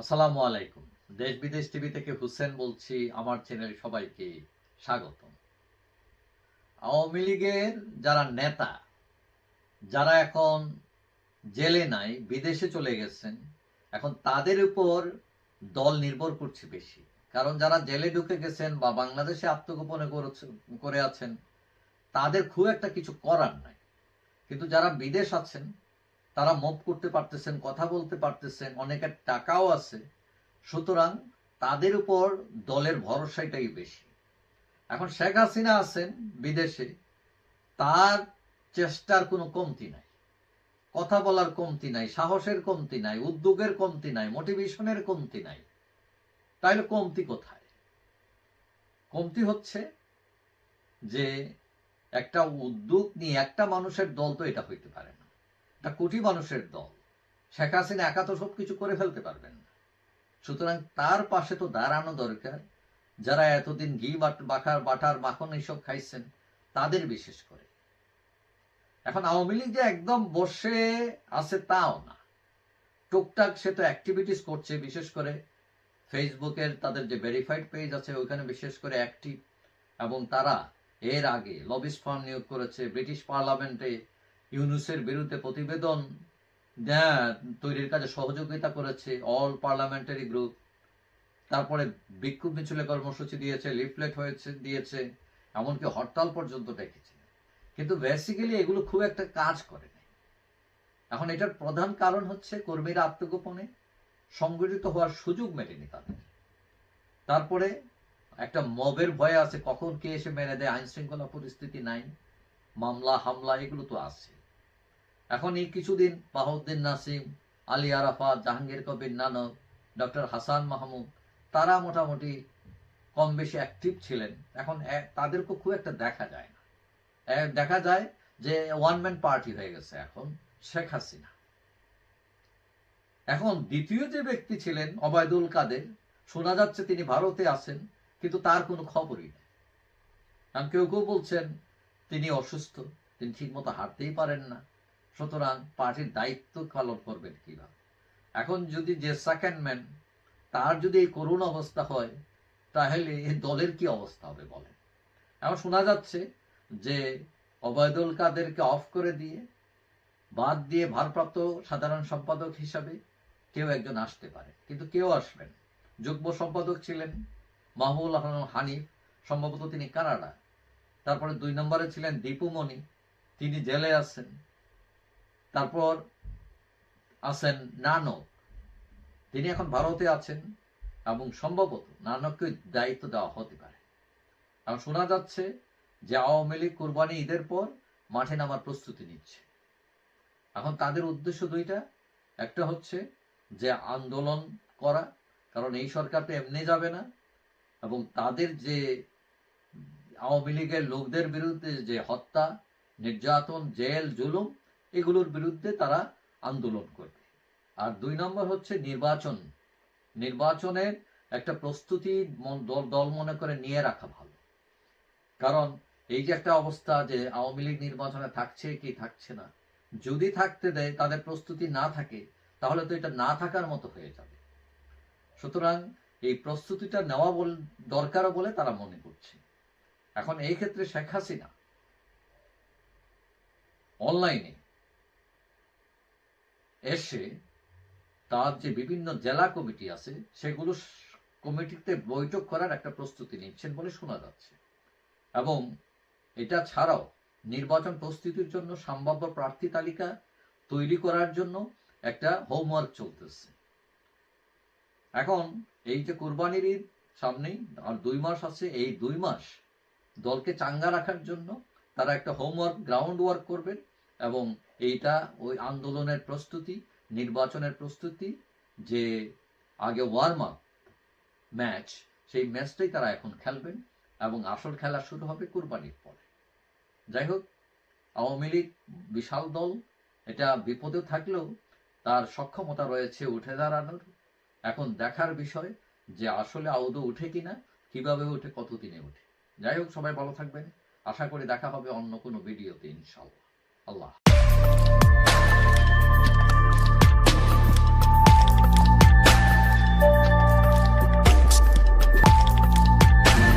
আসসালামু আলাইকুম। দেশ বিদেশ টিভি থেকে হুসেন বলছি, আমার চ্যানেল সবাইকে স্বাগত আওয়ামী লীগের যারা নেতা, যারা এখন জেলে নাই, বিদেশে চলে গেছেন, এখন তাদের উপর দল নির্ভর করছে বেশি। কারণ যারা জেলে ঢুকে গেছেন বা বাংলাদেশে আত্মগোপনে করে আছেন, তাদের খুব একটা কিছু করার নাই। কিন্তু যারা বিদেশ আছেন তারা মুভ করতে পারতেছেন, কথা বলতে পারতেছেন, অনেকের টাকাও আছে। সুতরাং তাদের উপর দলের ভরসাটাই বেশি। এখন শেখ হাসিনা আছেন বিদেশে, তার চেষ্টার কোনো কমতি নাই। কথা বলার কমতি নাই, সাহসের কমতি নাই, উদ্যোগের কমতি নাই মোটিভেশনের কমতি নাই। তাইলে কমতি কোথায়? কমতি হচ্ছে যে একটা উদ্যোগ নিয়ে একটা মানুষের দল তো এটা হইতে পারে একটা কোটি মানুষের দল, শেখ হাসিনা একা তো সবকিছু করে ফেলতে পারবেন সুতরাং তার পাশে তো দাঁড়ানো দরকার। যারা এতদিন ঘি বাটার বাটার, মাখন এইসব খাইছেন, তাদের বিশেষ করে। এখন আওয়ামী লীগ যে একদম বসে আছে তাও না। টুকটাক সে তো অ্যাক্টিভিটিস করছে, বিশেষ করে ফেসবুকের তাদের যে ভেরিফাইড পেজ আছে ওইখানে বিশেষ করে অ্যাক্টিভ এবং তারা এর আগে লবিস ফার্ম নিয়োগ করেছে, ব্রিটিশ পার্লামেন্টে ইউনুসের বিরুদ্ধে প্রতিবেদন তৈরির কাজে সহযোগিতা করেছে অল পার্লামেন্টারি গ্রুপ তারপরে বিক্ষোভ মিছিলে কর্মসূচি দিয়েছে লিফলেট হয়েছে, দিয়েছে, এমনকি হরতাল পর্যন্ত ডেকেছে। কিন্তু বেসিক্যালি এগুলো খুব একটা কাজ করে নাই। এখন এটার প্রধান কারণ হচ্ছে কর্মীরা আত্মগোপনে সংগঠিত হওয়ার সুযোগ মেলেনি তাদের। তারপরে একটা মবের ভয় আছে, কখন কে এসে মেরে দেয় আইন শৃঙ্খলা পরিস্থিতি নাই, মামলা, হামলা, এগুলো তো আছে এখন এই কিছুদিন বাহাউদ্দিন নাসিম, আলী আরাফাত, জাহাঙ্গীর কবির নানক, ডক্টর হাসান মাহমুদ, তারা মোটামুটি কম বেশি অ্যাক্টিভ ছিলেন। এখন তাদেরকে খুব একটা দেখা যায় না। দেখা যায় যে ওয়ান ম্যান পার্টি হয়ে গেছে এখন, শেখ হাসিনা। এখন দ্বিতীয় যে ব্যক্তি ছিলেন, অবায়দুল কাদের, শোনা যাচ্ছে তিনি ভারতে আছেন, কিন্তু তার কোনো খবরই নেই। কারণ কেউ কেউ বলছেন, তিনি অসুস্থ, তিনি ঠিকমতো হাঁটতেই পারেন না। সুতরাং পার্টির দায়িত্ব পালন করবেন কীভাবে? এখন যদি যে সেকেন্ড ম্যান তার যদি এই করুণ অবস্থা হয়, তাহলে এই দলের কি অবস্থা হবে বলেন? এখন শোনা যাচ্ছে যে অবৈদুল কাদেরকে অফ করে দিয়ে, বাদ দিয়ে ভারপ্রাপ্ত সাধারণ সম্পাদক হিসাবে কেউ একজন আসতে পারে, কিন্তু কেউ আসবেন যুগ্ম সম্পাদক ছিলেন মাহবুল হানিফ, সম্ভবত তিনি কানাডা। তারপরে দুই নম্বরে ছিলেন দীপুমণি তিনি জেলে আছেন। তারপর আছেন নানক। তিনি এখন ভারতে আছেন এবং সম্ভবত নানককে দায়িত্ব দেওয়া হতে পারে। এখন শোনা যাচ্ছে যে আওয়ামী লীগ কোরবানি ঈদের পর মাঠে নামার প্রস্তুতি নিচ্ছে। এখন তাদের উদ্দেশ্য দুইটা। একটা হচ্ছে যে আন্দোলন করা, কারণ এই সরকার তো এমনি যাবে না। এবং তাদের যে আওয়ামী লীগের লোকদের বিরুদ্ধে যে হত্যা, নির্যাতন, জেল, জুলুম এগুলোর বিরুদ্ধে তারা আন্দোলন করবে। আর দুই নম্বর হচ্ছে নির্বাচন। নির্বাচনের একটা প্রস্তুতি দল মনে করে নিয়ে রাখা ভালো। কারণ এই যে একটা অবস্থা যে আওয়ামী লীগ নির্বাচনে থাকছে কি থাকছে না, যদি থাকতে দেয়, তাদের প্রস্তুতি না থাকে, তাহলে তো এটা না থাকার মতো হয়ে যাবে। সুতরাং এই প্রস্তুতিটা নেওয়া বল দরকারও বলে তারা মনে করছে। এখন এই ক্ষেত্রে শেখ হাসিনা অনলাইনে এসে তার যে বিভিন্ন জেলা কমিটি আছে, সেগুলো কমিটিতে বৈঠক করার একটা প্রস্তুতি নিচ্ছেন বলে শোনা যাচ্ছে। এবং এটা ছাড়াও নির্বাচন প্রস্তুতির জন্য সম্ভাব্য প্রার্থী তালিকা তৈরি করার জন্য একটা হোমওয়ার্ক চলতেছে। এখন এই যে কোরবানির ঈদ সামনেই, আর দুই মাস আছে, এই দুই মাস দলকে চাঙ্গা রাখার জন্য তারা একটা হোমওয়ার্ক গ্রাউন্ড ওয়ার্ক করবেন। এবং এইটা ওই আন্দোলনের প্রস্তুতি, নির্বাচনের প্রস্তুতি, যে আগে ওয়ার্ম আপ ম্যাচ সেই ম্যাচটাই তারা এখন খেলবেন এবং আসল খেলা শুরু হবে কুরবানির পরে। যাই হোক, আওয়ামী লীগ বিশাল দল, এটা বিপদে থাকলেও তার সক্ষমতা রয়েছে উঠে দাঁড়ানোর। এখন দেখার বিষয় যে আসলে আদৌ উঠে কিনা, কীভাবে উঠে, কতদিনে উঠে। যাই হোক, সবাই ভালো থাকবেন। আশা করি দেখা হবে অন্য কোনো ভিডিওতে ইনশাল্লাহ Allah.